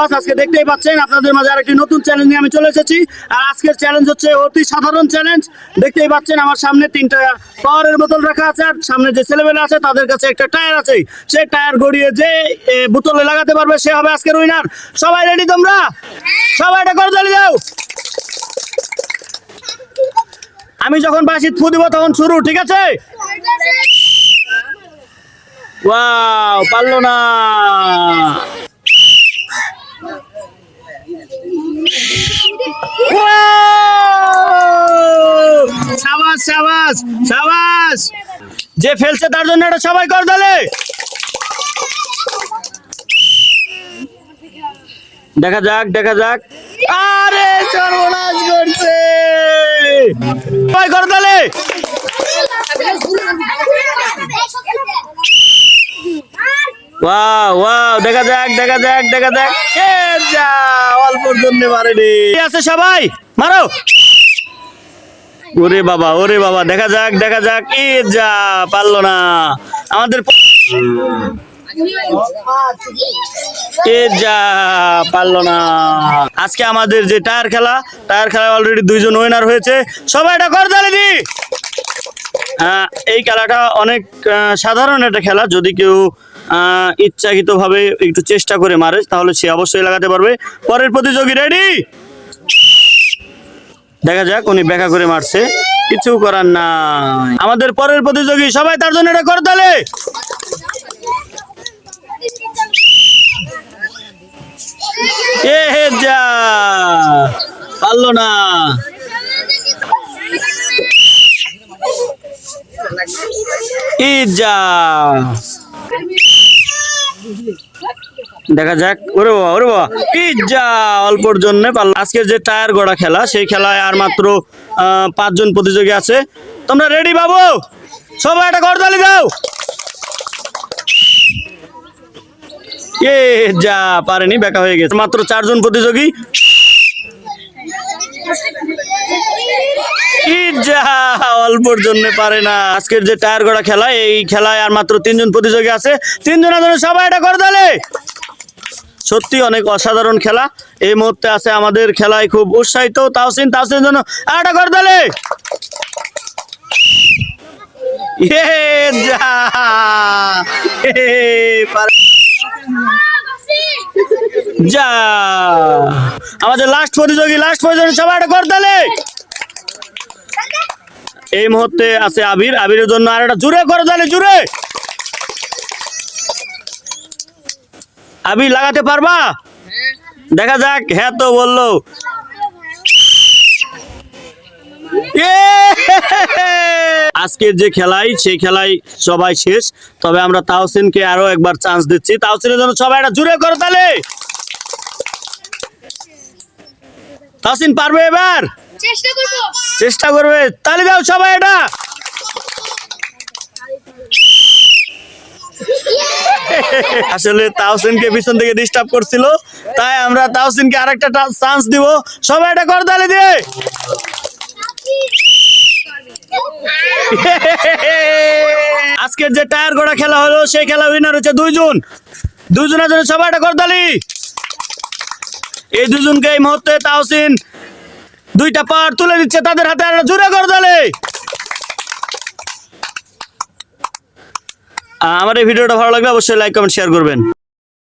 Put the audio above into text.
Viewers, আজকে দেখতেই পাচ্ছেন আপনাদের মাঝে আরেকটি নতুন চ্যালেঞ্জ নিয়ে আমি চলে এসেছি। আর আজকের চ্যালেঞ্জ হচ্ছে অতি সাধারণ চ্যালেঞ্জ দেখতেই পাচ্ছেন আমার সামনে তিনটা পাওয়ারের বোতল রাখা আছে, আর সামনে যে ছেলেমেয়ে আছে, তাদের কাছে একটা টায়ার আছে। সেই টায়ার গড়িয়ে যে বোতলে লাগাতে পারবে, সে হবে আজকের উইনার সবাই রেডি তোমরা? সবাই এটা করে চালিয়ে যাও আমি যখন বাসি থু দিব, তখন শুরু, ঠিক আছে? ওয়াও, পারল না। সাবাস সাবাস। যে ফেলছে তার জন্য এটা সবাই কর তাহলে দেখা যাক দেখা যাক। আরে, সর্বনাশ করছে সবাই কর ওয়াও দেখা যাক দেখা যাক দেখা যাক। জন্য আছে সবাই? মারো। ওরে বাবা ওরে বাবা দেখা যাক দেখা যাক। এ যা পারল না। আমাদের এ যা পারল না। আজকে আমাদের যে টায়ার খেলা টায়ার খেলায় অলরেডি দুইজন উইনার হয়েছে। সবাই এটা কর তাহলে দি। আহ, এই খেলাটা অনেক সাধারণ একটা খেলা। যদি কেউ ইচ্ছাকৃতভাবে একটু চেষ্টা করে মারে তাহলে সে অবশ্যই লাগাতে পারবে। পরের প্রতিযোগী রেডি দেখা যাক, উনি ব্যাখ্যা করে মারছে। কিছু করার নাই। আমাদের পরের প্রতিযোগী সবাই তার জন্য এটা করে তাহলে যা, পারল না। ই যা দেখা যাক। ওরে বাবা ওরে বাবা। ই যা অল্পর জন্য পারল আজকের যে টায়ার গড়া খেলা, সেই খেলায় আর মাত্র পাঁচজন প্রতিযোগী আছে। তোমরা রেডি বাবু? সবাই একটা করতালি দাও। এ, যা, পারেনি, বেকা হয়ে গেছে। মাত্র চারজন প্রতিযোগী। অল্পর জন্য পারে না। আজকের যে টায়ার গড়া খেলা, এই খেলায় আর মাত্র তিনজন প্রতিযোগী আছে। তিনজনের জন্য সবাই এটা করে তাহলে সত্যি অনেক অসাধারণ খেলা। এই মুহূর্তে আছে আমাদের খেলায় খুব উৎসাহিত তাহসিন তাওসিনের জন্য আরেকটা করে ইয়ে যা। আমাদের লাস্ট প্রতিযোগী লাস্ট প্রতিযোগী সবাই একটা করে তাহলে এই মুহূর্তে আছে আবির। আবিরের জন্য আর একটা জুড়ে করে তাহলে জুড়ে। আবির লাগাতে পারবা? দেখা যাক হ্যাঁ তো বলল! আজকের যে খেলাই সেই খেলাই সবাই শেষ। তবে আমরা তাওসিনকে আরও একবার চান্স দিচ্ছি। তাওসিনের জন্য সবাই জুড়ে করো তাহলে। তাওসিন পারবে এবার? চেষ্টা করব। চেষ্টা করবে। তালি দাও সবাই এটা। আসলে তাওসিনকে পিছন থেকে ডিস্টার্ব করছিল, তাই আমরা তাওসিনকে আরেকটা চান্স দিব। সবাই এটা কর তালি দিয়ে। আজকের যে টায়ার গড়া খেলা হলো, সেই খেলা উইনার হচ্ছে দুইজন। দুইজনের জন্য সবাই এটা কর তালি। এই দুজনকে এই মুহূর্তে তাওসিন দুইটা পার তুলে দিচ্ছে, তাদের হাতে জোরে করে তালে আমার এই ভিডিওটা ভালো লাগলে অবশ্যই লাইক কমেন্ট শেয়ার করবেন।